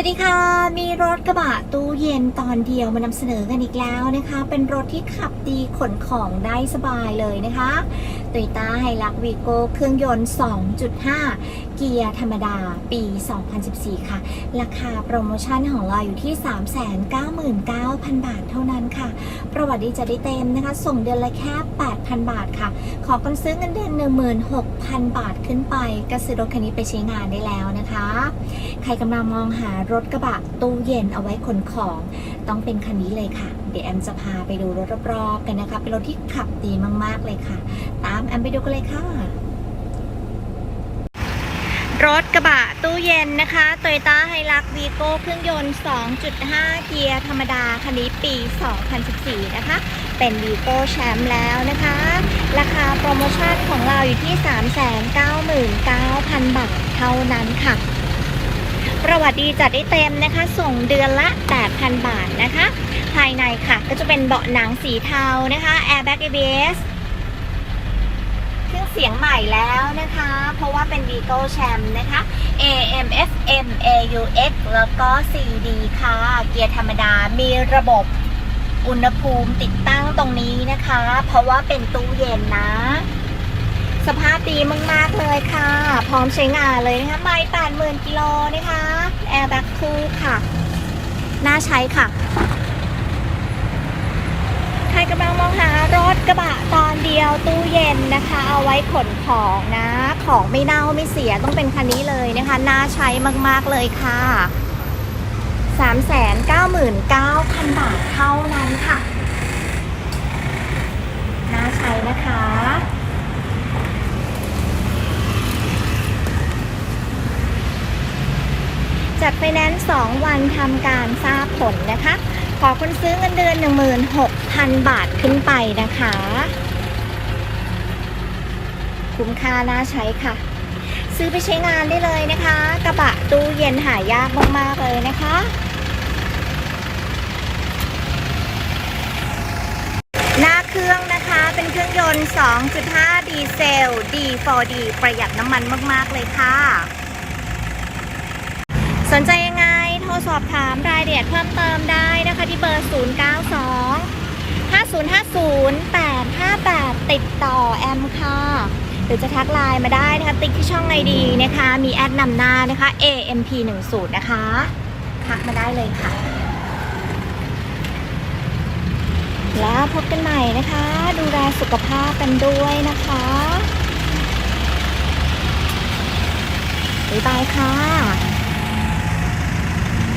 วัสดีค่ะ มีรถกระบะตู้เย็นตอนเดียวมานำเสนอกันอีกแล้วนะคะ เป็นรถที่ขับดีขนของได้สบายเลยนะคะ Toyota Hilux Vigo เครื่องยนต์ 2.5 เกียร์ธรรมดาปี 2014 ค่ะ ราคาโปรโมชั่นของเราอยู่ที่ 399,000 บาทเท่านั้นค่ะ ประวัติดีจะได้เต็มนะคะ ส่งเดือนละแค่ 8,000 บาทค่ะ ขอกันซื้อเงินเดือน 16,000 บาทขึ้นไปก็ซื้อรถคันนี้ไปใช้งานได้แล้วนะคะ ใครกำลังมองหารถกระบะตู้เย็นเอาไว้ขนของ ต้องเป็นคันนี้เลยค่ะ เดี๋ยวแอมจะพาไปดูรถรอบๆกันนะคะ เป็นรถที่ขับดีมากๆเลยค่ะ ตามแอมไปดูกันเลยค่ะ รถกระบะตู้เย็นนะคะ Toyota Hilux Vigo เครื่องยนต์ 2.5 เกียร์ธรรมดา คันนี้ปี 2014 นะคะ เป็น Vigo แชมป์แล้วนะคะ ราคาโปรโมชั่นของเราอยู่ที่ 399,000 บาทเท่านั้นค่ะ ประวัติดีจัดได้เต็มนะคะ ส่งเดือนละ 8,000 บาทนะคะ ภายในค่ะก็จะเป็นเบาะหนังสีเทานะคะ Airbag ABS เครื่องเสียงใหม่แล้วนะคะ เพราะว่าเป็น Vigo Champ นะคะ AM FM AUX แล้วก็ CD ค่ะ เกียร์ธรรมดามีระบบอุณหภูมิติดตั้งตรงนี้นะคะ เพราะว่าเป็นตู้เย็นนะ สภาพดีมากๆเลยค่ะ พร้อมใช้งานเลยนะคะไม่แปดหมื่นกิโลนะคะแอร์แบ็คคู่ค่ะ น่าใช้ค่ะ ใครกำลังมองหารถกระบะตอนเดียวตู้เย็นนะคะ เอาไว้ขนของนะ ของไม่เน่าไม่เสียต้องเป็นคันนี้เลยนะคะ น่าใช้มากๆเลยค่ะ 3 9 9 0 0 0 จัดไฟแนนซ์2วันทำการทราบผลนะคะ ขอคนซื้อเงินเดือน 16,000 บาทขึ้นไปนะคะ คุ้มค่าน่าใช้ค่ะ ซื้อไปใช้งานได้เลยนะคะ กระบะตู้เย็นหายากมาก ๆ เลยนะคะหน้าเครื่องนะคะเป็นเครื่องยนต์ 2.5 ดีเซล D4D ประหยัดน้ำมันมาก ๆ เลยค่ะ นใจยังไง โทรสอบถามรายละเอียดเพิ่มเติมได้นะคะที่เบอร์ 092 5050 858 ติดต่อแอมค่ะ หรือจะทักไลน์มาได้นะคะ ติ๊กที่ช่องไอดีนะคะ มีแอดนำหน้านะคะ AMP10 นะคะทักมาได้เลยค่ะ แล้วพบกันใหม่นะคะ ดูแลสุขภาพกันด้วยนะคะบ๊ายบายค่ะ